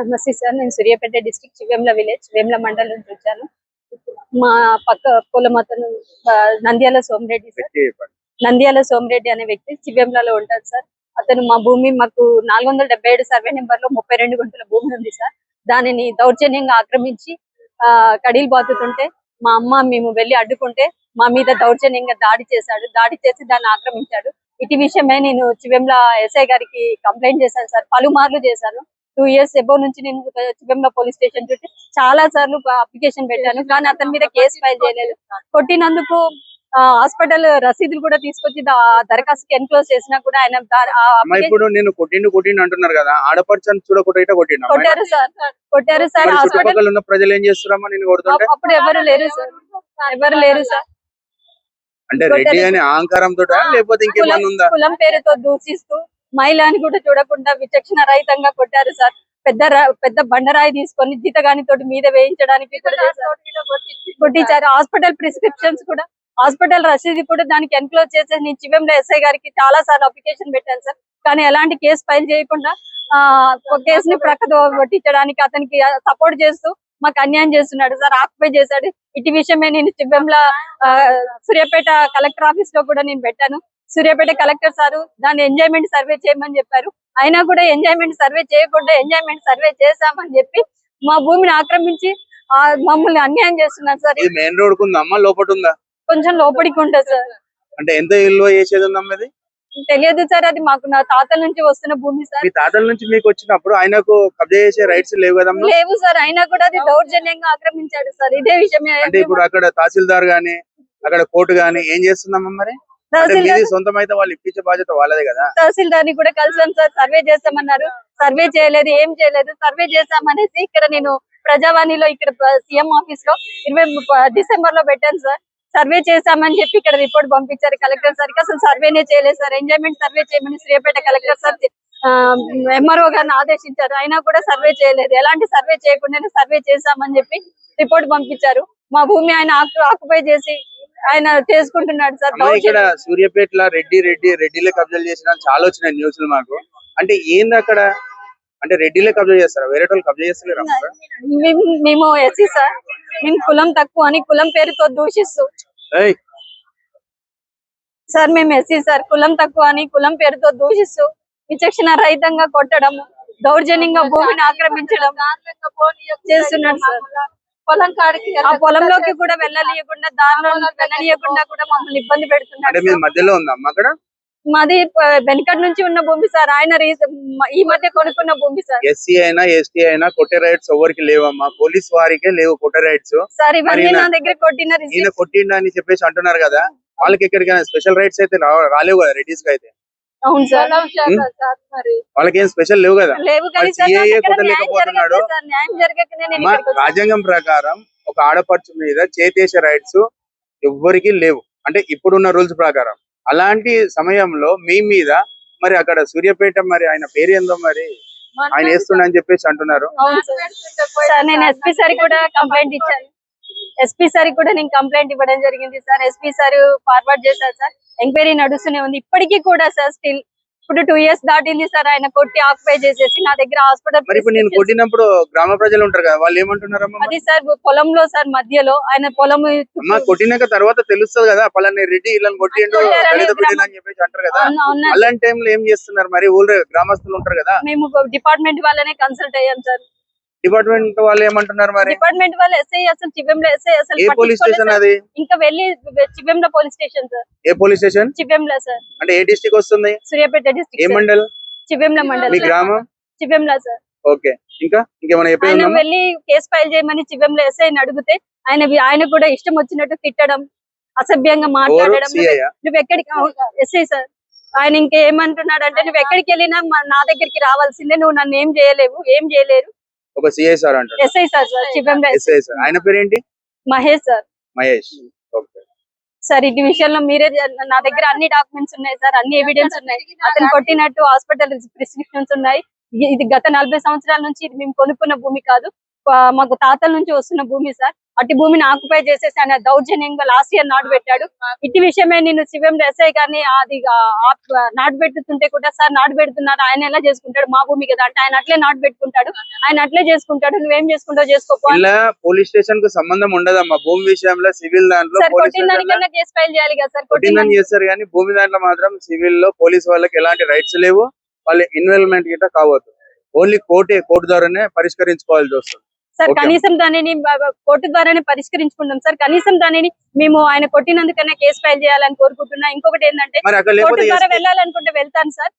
నమస్తే సార్. నేను Suryapet district Chivemla village Vemla మండలం నుంచి వచ్చాను. మా పక్క పొలం అతను నంద్యాల సోమిరెడ్డి సార్. నంద్యాల సోమిరెడ్డి అనే వ్యక్తి చివేమ్లలో ఉంటారు సార్. అతను మా భూమి మాకు నాలుగు వందల డెబ్బై ఏడు సర్వే నెంబర్లో ముప్పై రెండు గుంటల భూమి ఉంది సార్. దానిని దౌర్జన్యంగా ఆక్రమించి ఆ కడీలు బాతుతుంటే మా అమ్మ మేము వెళ్ళి అడ్డుకుంటే మా మీద దౌర్జన్యంగా దాడి చేశాడు. దాడి చేసి దాన్ని ఆక్రమించాడు. ఇటు విషయమే నేను చివెంల ఎస్ఐ గారికి కంప్లైంట్ చేశాను సార్. పలుమార్లు చేశాను. టూ ఇయర్స్ ఎబో నుంచి నేను చివెంల పోలీస్ స్టేషన్ చుట్టూ చాలా సార్లు అప్లికేషన్ పెట్టాను. కానీ అతని మీద కేసు ఫైల్ చేయలేదు. కొట్టినందుకు హాస్పిటల్ రసీదులు కూడా తీసుకొచ్చి దా- దరఖాస్తుకి ఎన్క్లోజ్ చేసినా కూడా ఆయన ఇప్పుడు నేను కొట్టిండు కొట్టిండు అంటున్నారు కదా. ఆడపడుచని చూడకుండా కొట్టిండు. కొట్టారు సార్. కొట్టారు సార్. హాస్పిటల్ ఉన్న ప్రజలు ఏం చేస్తున్నారమ్మా నేను కొడుతుంటే? అప్పుడు ఎవరు లేరు సార్. ఎవరు లేరు సార్. అంటే రెడ్డి అని అహంకారం తోట లేకపోతే ఇంకేమన్నా ఉందా? కులం పేరుతో దూషిస్తూ మహిళని కూడా చూడకుండా విచక్షణ రహితంగా కొట్టారు సార్. పెద్ద పెద్ద బండరాయి తీసుకొని జీతగాని తోటి మీద వేయించడానికి కొట్టించారు. హాస్పిటల్ ప్రిస్క్రిప్షన్స్ కూడా హాస్పిటల్ రసీదు కూడా దానికి ఎన్క్లోజ్ చేసి నేను చివెంలో ఎస్ఐ గారికి చాలా సార్లు అప్లికేషన్ పెట్టాను సార్. కానీ ఎలాంటి కేసు ఫైల్ చేయకుండా ఆ ఒక కేసుని ప్రక్కతో కొట్టించడానికి అతనికి సపోర్ట్ చేస్తూ మాకు అన్యాయం చేస్తున్నాడు సార్. ఆక్యుపై చేశాడు. ఇటు విషయమే నేను చివెంలో సూర్యాపేట కలెక్టర్ ఆఫీస్లో కూడా నేను పెట్టాను. సూర్యాపేట కలెక్టర్ సారు దాన్ని ఎంజాయ్మెంట్ సర్వే చేయమని చెప్పారు. అయినా కూడా ఎంజాయ్మెంట్ సర్వే చేయకుండా ఎంజాయ్మెంట్ సర్వే చేశామని చెప్పి మా భూమిని ఆక్రమించి మమ్మల్ని అన్యాయం చేస్తున్నారు సార్. ఇది మెయిన్ రోడ్ ఉందమ్మా లోపల ఉందా? కొంచెం లోపలికి ఉంటుంది సార్. అంటే ఎంత ఇల్లు చేసేది ఉందమ్మా ఇది? తెలియదు సార్ అది మాకు నా తాతల నుంచి వస్తున్న భూమి సార్. మీ తాతల నుంచి మీకు వచ్చినప్పుడు ఆయనకు కబ్జా చేసే రైట్స్ లేవు కదమ్మా? లేవు సార్ అయినా కూడా అది దౌర్జన్యంగా ఆక్రమించాడు సార్. ఇదే విషయమే అంటే ఇప్పుడు అక్కడ తహసీల్దార్ గాని అక్కడ కోర్టు గాని ఏం చేస్తుందమ్మా మరి? అంటే తహసీల్దార్ మీది సొంతం అయితే వాళ్ళు ఇప్పించే బాధ్యత వాళ్ళదే కదా? తహసీల్దార్ని కూడా కలిసాం సార్ సర్వే చేస్తామన్నారు. సర్వే చేయలేదు ఏం చేయలేదు. సర్వే చేస్తామనేసి ఇక్కడ నేను ప్రజావాణిలో ఇక్కడ సీఎం ఆఫీస్లో ఇరవై డిసెంబర్లో పెట్టాను సార్. సర్వే చేశామని చెప్పి ఇక్కడ రిపోర్ట్ పంపించారు కలెక్టర్ సార్ అసలు సర్వేనే చేయలేదు సార్. ఎంజాయ్మెంట్ సర్వే చేయమని శ్రీపేట కలెక్టర్ సార్ ఎంఆర్ఓ గారిని ఆదేశించారు. అయినా కూడా సర్వే చేయలేదు. ఎలాంటి సర్వే చేయకుండానే సర్వే చేశామని చెప్పి రిపోర్ట్ పంపించారు. మా భూమి ఆయన ఆక్యుపై చేసి ఆయన చేసుకుంటున్నాడు సార్. ఇక్కడ సూర్యాపేటలో రెడ్డి రెడ్డి రెడ్డిలే కబ్జాలు చేసిన చాలా వచ్చినాయి న్యూస్లు మాకు. అంటే ఏంది అక్కడ? అంటే రెడ్డిలే కబ్జా చేస్తారా? వేరే వాళ్ళు కబ్జా చేస్తలేరు మేము ఎస్సీ సార్. మేము కులం తక్కువ అని కులం పేరుతో దూషిస్తూ. ఏయ్! సార్ మేము ఎస్సీ సార్. కులం తక్కువ అని కులం పేరుతో దూషిస్తూ విచక్షణ రహితంగా కొట్టడం దౌర్జన్యంగా భూమిని ఆక్రమించడం చేస్తున్నాడు సార్. పొలం కాడికి ఆ పొలంలోకి కూడా వెళ్ళనీయకుండా దారిలో వెళ్ళనీయకుండా కూడా మమ్మల్ని ఇబ్బంది సార్. మధ్యలో ఉందమ్మా అక్కడ? మాది వెనకటి నుంచి ఉన్న భూమి సార్. ఆయన ఈ మధ్య కొనుక్కున్న భూమి సార్. ఎస్సీ అయినా ఎస్టీ అయినా కొట్టే రైట్స్ ఎవరికి లేవమ్మా? పోలీస్ వారికే లేవు కొట్టే రైట్స్ సార్ ఇవన్నీ మరి నా దగ్గర కొట్టిన. కొట్టిండు అని చెప్పేసి అంటున్నారు కదా. వాళ్ళకి ఎక్కడికైనా స్పెషల్ రైట్స్ అయితే రాలేవు కదా రెడ్డిస్కి అయితే. అవును సార్. వాళ్ళకి ఏం స్పెషల్ లేవు కదా? వచ్చాను. రాజ్యాంగం ప్రకారం ఒక ఆడపడుచు మీద చేతేసే రైట్స్ ఎవ్వరికి లేవు. అంటే ఇప్పుడున్న రూల్స్ ప్రకారం. అలాంటి సమయంలో మీ మీద మరి అక్కడ సూర్యాపేట మరి ఆయన పేరు ఏందో మరి ఆయన వేస్తుండని చెప్పేసి అంటున్నారు. అవును సార్. సార్ నేను ఎస్పీ సార్ కూడా కంప్లైంట్ ఇచ్చాను. ఎస్పీ సార్ కూడా నేను కంప్లైంట్ ఇవ్వడం జరిగింది సార్. ఎస్పీ సార్ ఫార్వర్డ్ చేశారు సార్. ఎంక్వైరీ నడుస్తూనే ఉంది. ఇప్పటికీ కూడా సార్ స్టిల్ ఇప్పుడు టూ ఇయర్స్ దాటింది సార్. ఆయన కొట్టి ఆక్యుపై చేసేసి నా దగ్గర హాస్పిటల్ నేను కొట్టినప్పుడు గ్రామ ప్రజలు ఉంటారు కదా వాళ్ళు ఏమంటున్నారమ్మా అది సార్ పొలంలో సార్ మధ్యలో ఆయన పొలం కొట్టినాక తర్వాత తెలుస్తుంది కదా పలాని రెడ్డి ఇలా కొట్టిండు గ్రామ- అని చెప్పేసి అంటారు కదా. అలాంటి టైంలో ఏం చేస్తున్నారు మరి? ఊళ్ళో గ్రామస్తులు ఉంటారు కదా. మేము డిపార్ట్మెంట్ వాళ్ళనే కన్సల్ట్ అయ్యాం సార్. డిపార్ట్మెంట్ వాళ్ళు ఏమంటున్నారు మరి? డిపార్ట్మెంట్ వాళ్ళు ఎస్ఐ అసలు చివెంలో ఎస్ఐ అసలు ఏ పోలీస్ స్టేషన్. అది? ఇంకా వెళ్ళి చివెంలో పోలీస్ స్టేషన్ సార్. ఏ పోలీస్ స్టేషన్? చివెంలో సార్. అంటే ఏ డిస్టిక్ వస్తుంది? సూర్యాపేట ఏ డిస్ట్రిక్ట్ మండల్? చివెంల మండలం మీ గ్రామం? చివెంల సార్. ఓకే. ఇంకా? ఇంకేమైనా ఆయన? వెళ్ళి కేసు ఫైల్ చేయమని చివెంలో ఎస్ఐని అడిగితే ఆయన ఆయన కూడా ఇష్టం వచ్చినట్టు తిట్టడం అసభ్యంగా మాట్లాడడం. నువ్వు ఎక్కడికి ఎస్ఐ సార్. ఆయన ఇంకేమంటున్నాడు అంటే నువ్వు ఎక్కడికి వెళ్ళినా నా దగ్గరికి రావాల్సిందే. నువ్వు నన్ను ఏం చేయలేవు ఏం చేయలేరు. ఒక CI sir SI sir sir చివెంలో SI sir ఆయన పేరేంటి? Mahesh sir Mahesh. Okay. Sir ఈ విషయంలో మీరే నా దగ్గర అన్ని డాక్యుమెంట్స్ ఉన్నాయి సార్ అన్ని ఎవిడెన్స్ ఉన్నాయి. అతను కొట్టినట్టు హాస్పిటల్ ప్రిస్క్రిప్షన్స్ ఉన్నాయి. ఇది గత నలభై సంవత్సరాల నుంచి ఇది మేము కొనుక్కున్న భూమి కాదు. మాకు తాతల నుంచి వస్తున్న భూమి సార్. అట్టి భూమిని ఆక్యుపై చేసేసి ఆయన దౌర్జన్యంగా లాస్ట్ ఇయర్ నాటు పెట్టాడు. ఇట్టి విషయమే నేను శివం ఎస్ఐ గారిని అది నాటు పెట్టుతుంటే కూడా సార్ నాటు పెడుతున్నారు. ఆయన ఎలా చేసుకుంటాడు మా భూమి కదా అంటే ఆయన అట్లే నాటు పెట్టుకుంటాడు. ఆయన అట్లే చేసుకుంటాడు. నువ్వేం చేసుకుంటావు చేసుకోపో పోలీస్ స్టేషన్కు సంబంధం ఉండదమ్మా. భూమి విషయంలో సివిల్ దాంట్లో సార్ పోలీస్ కొట్టిన దానికన్నా కేసు ఫైల్ చేయాలి కదా సార్ కొట్టిన చేస్తారు కానీ భూమి దాంట్లో మాత్రం సివిల్లో పోలీస్ వాళ్ళకి ఎలాంటి రైట్స్ లేవు. వాళ్ళ ఇన్వాల్వ్మెంట్ గిట్ట కావద్దు. ఓన్లీ కోర్టే కోర్టు ద్వారానే పరిష్కరించుకోవాల్సి వస్తుంది సార్. కనీసం దానిని కోర్టు ద్వారానే పరిష్కరించుకుంటాం సార్. కనీసం దానిని మేము ఆయన కొట్టినందుకన్నా కేసు ఫైల్ చేయాలని కోరుకుంటున్నా. ఇంకొకటి ఏంటంటే కోర్టు ద్వారా వెళ్ళాలనుకుంటే వెళ్తాను సార్.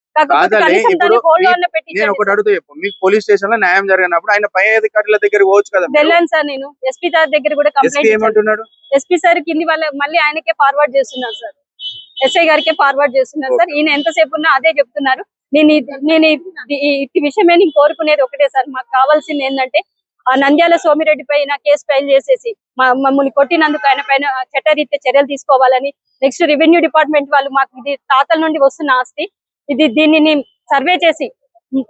నేను ఒకటి. అడుగుతూ చెప్పు. మీకు పోలీస్ స్టేషన్లో న్యాయం జరిగినప్పుడు ఆయన పై అధికారుల దగ్గర పోవచ్చు కదా. వెళ్ళాను సార్ నేను. ఎస్పీ సార్ దగ్గర కూడా కంప్లైంట్ ఏమంటున్నాడు? ఎస్పీ సార్ కింది వాళ్ళ మళ్ళీ ఆయనకే ఫార్వర్డ్ చేస్తున్నారు సార్. ఎస్ఐ గారికే ఫార్వర్డ్ చేస్తున్నారు సార్. ఈయన ఎంతసేపు ఉన్నా అదే చెప్తున్నారు. నేను నేను ఇట్టి విషయమే నేను కోరుకునేది ఒకటే సార్. మాకు కావాల్సింది ఏంటంటే నంద్యాల సోమిరెడ్డి పైన కేసు ఫైల్ చేసేసి మా- మమ్మల్ని కొట్టినందుకు ఆయన పైన చట్టరీత్యా చర్యలు తీసుకోవాలని నెక్స్ట్ రెవెన్యూ డిపార్ట్మెంట్ వాళ్ళు మాకు ఇది తాతల నుండి వస్తున్న ఆస్తి. ఇది దీనిని సర్వే చేసి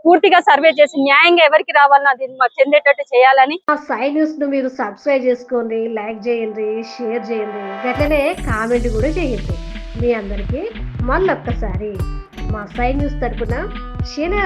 పూర్తిగా సర్వే చేసి న్యాయంగా ఎవరికి రావాలన్నా దీన్ని మాకు చెందేటట్టు చేయాలని. మా సై న్యూస్ను మీరు సబ్స్క్రైబ్ చేసుకోండి లైక్ చేయండి షేర్ చేయండి. గట్లనే కామెంట్ కూడా చేయండి. మీ అందరికీ మళ్ళొక్కసారి మా సై న్యూస్ తరపున శని